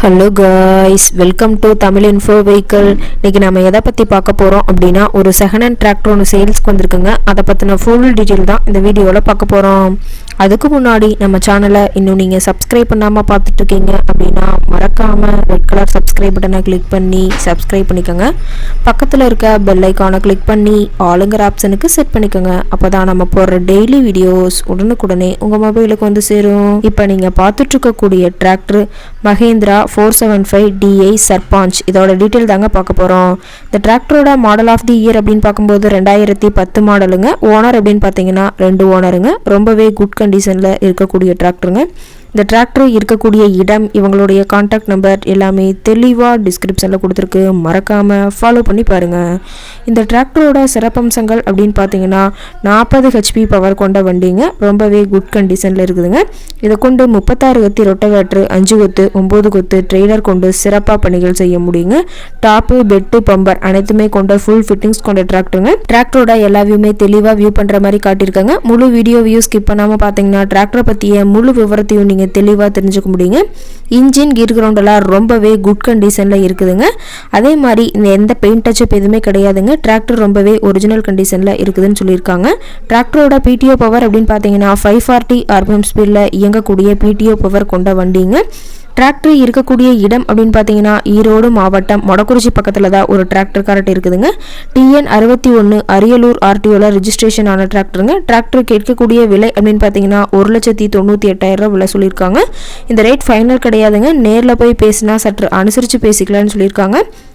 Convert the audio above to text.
Hello guys welcome to Tamil info vehicle இன்றைக்கி நம்ம எதை பற்றி பார்க்க போகிறோம் அப்படின்னா ஒரு செகண்ட் ஹேண்ட் டிராக்டர் ஒன்று சேல்ஸ்க்கு வந்திருக்குங்க. அதை பற்றின ஃபுல் டீட்டெயில் தான் இந்த வீடியோவில் பார்க்க போகிறோம் அதுக்கு முன்னாடி நம்ம சேனலை இன்னும் நீங்கள் சப்ஸ்கிரைப் பண்ணாமல் பார்த்துட்டு இருக்கீங்க அப்படின்னா மறக்காமல் ரெட் கலர் சப்ஸ்கிரைப் பட்டனை கிளிக் பண்ணி சப்ஸ்கிரைப் பண்ணிக்கோங்க. பக்கத்தில் இருக்க பெல் ஐக்கானை கிளிக் பண்ணி ஆளுங்கிற ஆப்ஷனுக்கு செட் பண்ணிக்கோங்க. அப்போ தான் நம்ம போடுற டெய்லி வீடியோஸ் உடனுக்குடனே உங்கள் மொபைலுக்கு வந்து சேரும். இப்போ நீங்கள் பார்த்துட்டு இருக்கக்கூடிய tractor Mahindra four seven five DI Sarpanch. இதோட டீட்டெயில் தாங்க பார்க்க போகிறோம் இந்த டிராக்டரோட மாடல் ஆஃப் தி இயர் அப்படின்னு பார்க்கும்போது ரெண்டாயிரத்தி பத்து மாடலுங்க ஓனர் அப்படின்னு பார்த்தீங்கன்னா ரெண்டு ஓனருங்க ரொம்பவே குட் கண்டிஷனில் இருக்கக்கூடிய டிராக்டருங்க இந்த டிராக்டர் இருக்கக்கூடிய இடம் இவங்களுடைய காண்டாக்ட் நம்பர் எல்லாமே தெளிவாக டிஸ்கிரிப்ஷனில் கொடுத்துருக்கு. மறக்காமல் ஃபாலோ பண்ணி பாருங்கள் இந்த டிராக்டரோட சிறப்பம்சங்கள் அப்படின்னு பார்த்தீங்கன்னா நாற்பது ஹெச்பி பவர் கொண்ட வண்டிங்க. ரொம்பவே குட் கண்டிஷனில் இருக்குதுங்க. இதை கொண்டு முப்பத்தாறு கத்தி ரொட்டவேட்ரு அஞ்சு கொத்து ஒம்பது கொத்து ட்ரெய்லர் கொண்டு சிறப்பாக பணிகள் செய்ய முடியுங்க. டாப்பு பெட்டு பம்பர் அனைத்துமே கொண்ட ஃபுல் ஃபிட்டிங்ஸ் கொண்ட டிராக்டருங்க டிராக்டரோட எல்லா வியூமே தெளிவாக வியூ பண்ணுற மாதிரி காட்டியிருக்காங்க. முழு வீடியோ வியூ ஸ்கிப் பண்ணாமல் பார்த்தீங்கன்னா டிராக்டரை பற்றிய முழு விவரத்தையும் நீங்கள் தெளிவாக தெரிஞ்சுக்க முடியுங்க. இன்ஜின் கீர் கிரவுண்டெல்லாம் ரொம்பவே குட் கண்டிஷனில் இருக்குதுங்க. அதே மாதிரி இந்த எந்த பெயிண்ட் டச்சப் எதுவுமே கிடையாதுங்க. டிராக்டர் ரொம்பவே ஒரிஜினல் கண்டிஷனில் இருக்குதுன்னு சொல்லியிருக்காங்க. டிராக்டரோட பிடிஓ பவர் அப்படின்னு பார்த்தீங்கன்னா ஃபைவ் ஃபார்ட்டி ஆர்பிஎம் ஸ்பீடில் இயங்கக்கூடிய பிடிஓ பவர் கொண்ட வண்டிங்க. டிராக்டர் இருக்கக்கூடிய இடம் அப்படின்னு பார்த்தீங்கன்னா ஈரோடு மாவட்டம் மொடக்குறிச்சி பக்கத்தில் தான் ஒரு டிராக்டர் கரெக்ட் இருக்குதுங்க. டிஎன் அறுபத்தி ஒன்று அரியலூர் ஆர்டிஓவில் ரிஜிஸ்ட்ரேஷன் ஆன டிராக்டருங்க டிராக்டர் கேட்கக்கூடிய விலை அப்படின்னு பார்த்தீங்கன்னா ஒரு லட்சத்தி தொண்ணூற்றி எட்டாயிரம் ரூபாய் விலை சொல்லியிருக்காங்க. இந்த ரேட் ஃபைனல் கிடையாதுங்க. நேரில் போய் பேசினா சற்று அனுசரித்து பேசிக்கலாம்னு சொல்லியிருக்காங்க.